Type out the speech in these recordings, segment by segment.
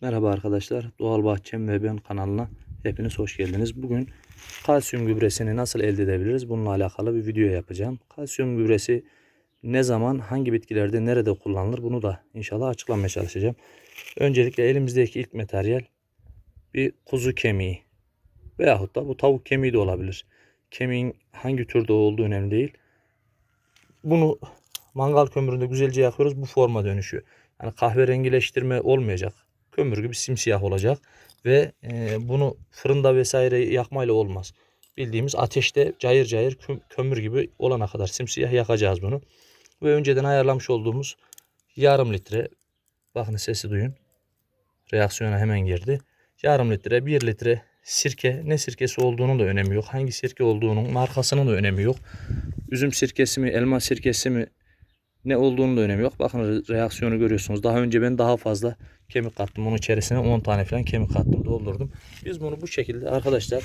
Merhaba arkadaşlar. Doğal Bahçem ve Ben kanalına hepiniz hoş geldiniz. Bugün kalsiyum gübresini nasıl elde edebiliriz? Bununla alakalı bir video yapacağım. Kalsiyum gübresi ne zaman, hangi bitkilerde, nerede kullanılır? Bunu da inşallah açıklamaya çalışacağım. Öncelikle elimizdeki ilk materyal bir kuzu kemiği veyahut da bu tavuk kemiği de olabilir. Kemiğin hangi türde olduğu önemli değil. Bunu mangal kömüründe güzelce yakıyoruz. Bu forma dönüşüyor. Yani kahverengileştirme olmayacak. Kömür gibi simsiyah olacak. Ve e, bunu fırında vesaire yakmayla olmaz. Bildiğimiz ateşte cayır cayır kö- kömür gibi olana kadar simsiyah yakacağız bunu. Ve önceden ayarlamış olduğumuz yarım litre bakın sesi duyun. Reaksiyona hemen girdi. Yarım litre, bir litre sirke ne sirkesi olduğunun da önemi yok. Hangi sirke olduğunun markasının da önemi yok. Üzüm sirkesi mi, elma sirkesi mi ne olduğunun da önemi yok. Bakın re- reaksiyonu görüyorsunuz. Daha önce ben daha fazla kemik kattım. Bunun içerisine 10 tane falan kemik kattım, doldurdum. Biz bunu bu şekilde arkadaşlar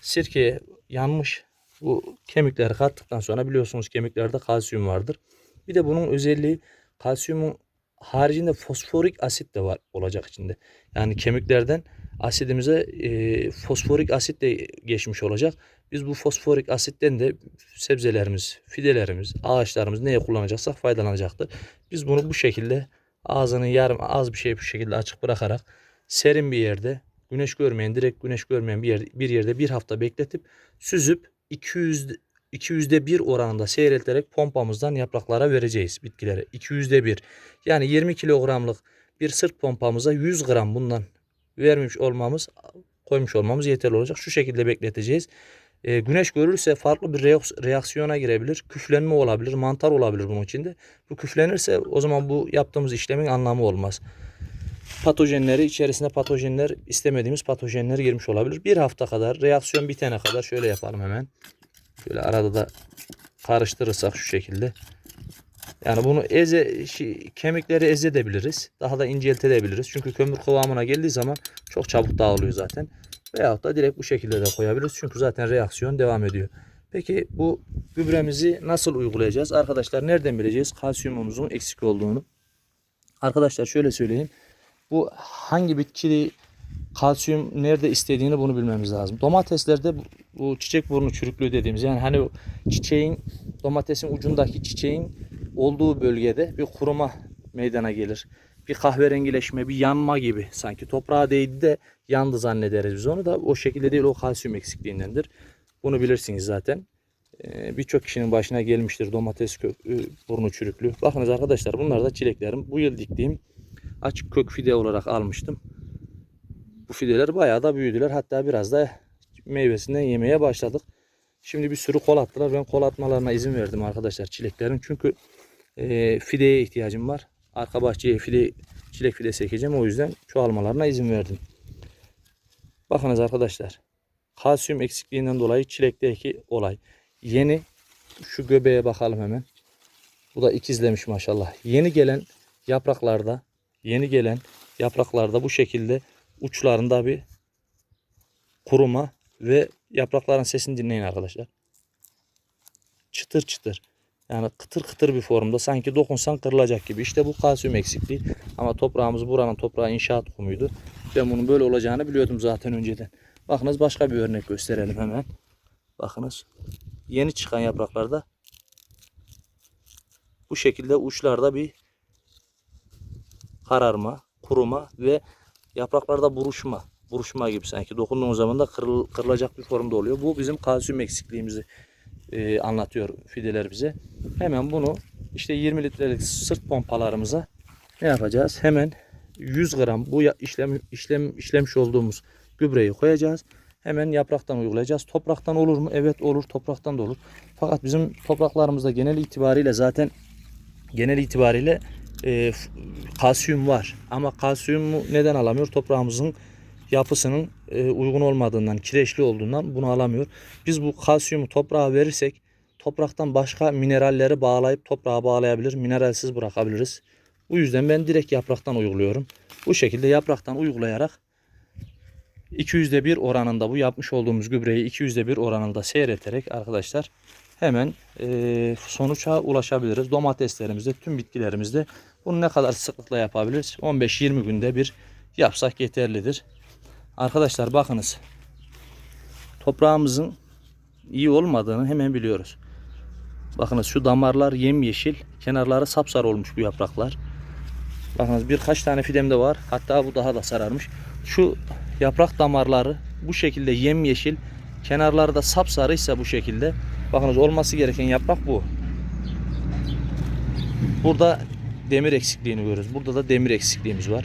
sirkeye yanmış bu kemikleri kattıktan sonra biliyorsunuz kemiklerde kalsiyum vardır. Bir de bunun özelliği kalsiyumun haricinde fosforik asit de var olacak içinde. Yani kemiklerden asidimize e, fosforik asit de geçmiş olacak. Biz bu fosforik asitten de sebzelerimiz, fidelerimiz, ağaçlarımız neye kullanacaksak faydalanacaktır. Biz bunu bu şekilde ağzını yarım az bir şey bu şekilde açık bırakarak serin bir yerde güneş görmeyen, direkt güneş görmeyen bir yerde, bir yerde bir hafta bekletip süzüp 200 200'de 1 oranında seyrelterek pompamızdan yapraklara vereceğiz bitkilere. 200'de 1. Yani 20 kilogramlık bir sırt pompamıza 100 gram bundan vermiş olmamız koymuş olmamız yeterli olacak. Şu şekilde bekleteceğiz. E, güneş görürse farklı bir reaks- reaksiyona girebilir. Küflenme olabilir, mantar olabilir bunun içinde. Bu küflenirse o zaman bu yaptığımız işlemin anlamı olmaz. Patojenleri içerisinde patojenler istemediğimiz patojenler girmiş olabilir. Bir hafta kadar reaksiyon bitene kadar şöyle yapalım hemen. Şöyle arada da karıştırırsak şu şekilde. Yani bunu eze kemikleri ezedebiliriz. Daha da inceltebiliriz. Çünkü kömür kıvamına geldiği zaman çok çabuk dağılıyor zaten. Veyahut da direkt bu şekilde de koyabiliriz. Çünkü zaten reaksiyon devam ediyor. Peki bu gübremizi nasıl uygulayacağız? Arkadaşlar nereden bileceğiz kalsiyumumuzun eksik olduğunu? Arkadaşlar şöyle söyleyeyim. Bu hangi bitki kalsiyum nerede istediğini bunu bilmemiz lazım. Domateslerde bu, bu çiçek burnu çürüklüğü dediğimiz yani hani çiçeğin domatesin ucundaki çiçeğin olduğu bölgede bir kuruma meydana gelir. Bir kahverengileşme, bir yanma gibi sanki toprağa değdi de yandı zannederiz biz onu da o şekilde değil o kalsiyum eksikliğindendir. Bunu bilirsiniz zaten. Ee, Birçok kişinin başına gelmiştir domates kök, e, burnu çürüklüğü. Bakınız arkadaşlar bunlar da çileklerim. Bu yıl diktiğim açık kök fide olarak almıştım. Bu fideler bayağı da büyüdüler. Hatta biraz da meyvesinden yemeye başladık. Şimdi bir sürü kol attılar. Ben kol atmalarına izin verdim arkadaşlar çileklerin. Çünkü e, fideye ihtiyacım var. Arka bahçeye fide, çilek fidesi ekeceğim. O yüzden çoğalmalarına izin verdim. Bakınız arkadaşlar. Kalsiyum eksikliğinden dolayı çilekteki olay. Yeni şu göbeğe bakalım hemen. Bu da ikizlemiş maşallah. Yeni gelen yapraklarda yeni gelen yapraklarda bu şekilde uçlarında bir kuruma ve yaprakların sesini dinleyin arkadaşlar. Çıtır çıtır. Yani kıtır kıtır bir formda sanki dokunsan kırılacak gibi. İşte bu kalsiyum eksikliği. Ama toprağımız buranın toprağı inşaat kumuydu. Ben bunun böyle olacağını biliyordum zaten önceden. Bakınız başka bir örnek gösterelim hemen. Bakınız. Yeni çıkan yapraklarda bu şekilde uçlarda bir kararma, kuruma ve yapraklarda buruşma. Buruşma gibi sanki dokunduğumuz zaman da kırıl, kırılacak bir formda oluyor. Bu bizim kalsiyum eksikliğimizi e, anlatıyor fideler bize. Hemen bunu işte 20 litrelik sırt pompalarımıza ne yapacağız? Hemen 100 gram bu işlem işlem işlemiş olduğumuz gübreyi koyacağız. Hemen yapraktan uygulayacağız. Topraktan olur mu? Evet olur. Topraktan da olur. Fakat bizim topraklarımızda genel itibariyle zaten genel itibariyle e, kalsiyum var. Ama kalsiyumu neden alamıyor? Toprağımızın yapısının e, uygun olmadığından, kireçli olduğundan bunu alamıyor. Biz bu kalsiyumu toprağa verirsek topraktan başka mineralleri bağlayıp toprağa bağlayabilir, mineralsiz bırakabiliriz. Bu yüzden ben direkt yapraktan uyguluyorum. Bu şekilde yapraktan uygulayarak 200'de 1 oranında bu yapmış olduğumuz gübreyi 200'de 1 oranında seyreterek arkadaşlar hemen e, sonuça ulaşabiliriz. Domateslerimizde, tüm bitkilerimizde bunu ne kadar sıklıkla yapabiliriz? 15-20 günde bir yapsak yeterlidir. Arkadaşlar bakınız. Toprağımızın iyi olmadığını hemen biliyoruz. Bakınız şu damarlar yemyeşil, kenarları sapsarı olmuş bu yapraklar. Bakınız birkaç tane fidemde var. Hatta bu daha da sararmış. Şu yaprak damarları bu şekilde yemyeşil, kenarları da sapsarıysa bu şekilde. Bakınız olması gereken yaprak bu. Burada demir eksikliğini görüyoruz. Burada da demir eksikliğimiz var.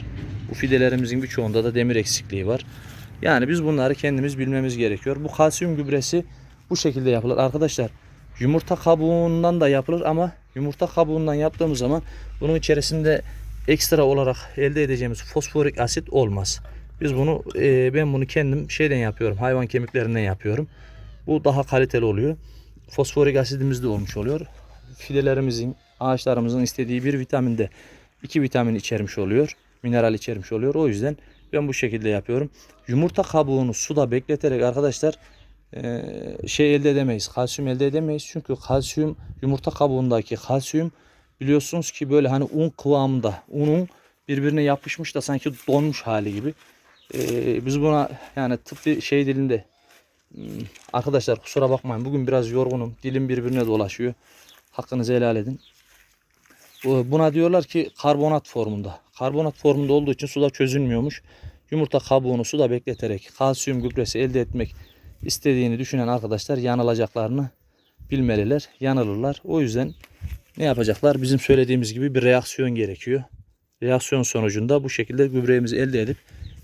Bu fidelerimizin birçoğunda da demir eksikliği var. Yani biz bunları kendimiz bilmemiz gerekiyor. Bu kalsiyum gübresi bu şekilde yapılır. Arkadaşlar yumurta kabuğundan da yapılır ama yumurta kabuğundan yaptığımız zaman bunun içerisinde ekstra olarak elde edeceğimiz fosforik asit olmaz. Biz bunu e, ben bunu kendim şeyden yapıyorum. Hayvan kemiklerinden yapıyorum. Bu daha kaliteli oluyor. Fosforik asidimiz de olmuş oluyor. Fidelerimizin, ağaçlarımızın istediği bir vitaminde iki vitamin içermiş oluyor. Mineral içermiş oluyor. O yüzden ben bu şekilde yapıyorum. Yumurta kabuğunu suda bekleterek arkadaşlar e, şey elde edemeyiz. Kalsiyum elde edemeyiz. Çünkü kalsiyum yumurta kabuğundaki kalsiyum biliyorsunuz ki böyle hani un kıvamında. Unun birbirine yapışmış da sanki donmuş hali gibi. E, biz buna yani tıbbi şey dilinde hmm, arkadaşlar kusura bakmayın. Bugün biraz yorgunum. Dilim birbirine dolaşıyor. Hakkınızı helal edin. Bu- Buna diyorlar ki karbonat formunda. Karbonat formunda olduğu için suda çözünmüyormuş. Yumurta kabuğunu suda bekleterek kalsiyum gübresi elde etmek istediğini düşünen arkadaşlar yanılacaklarını bilmeliler. Yanılırlar. O yüzden ne yapacaklar? Bizim söylediğimiz gibi bir reaksiyon gerekiyor. Reaksiyon sonucunda bu şekilde gübremizi elde edip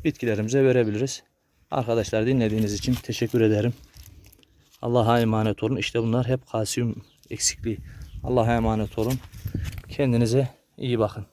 bitkilerimize verebiliriz. Arkadaşlar dinlediğiniz için teşekkür ederim. Allah'a emanet olun. İşte bunlar hep kalsiyum eksikliği. Allah'a emanet olun. Kendinize iyi bakın.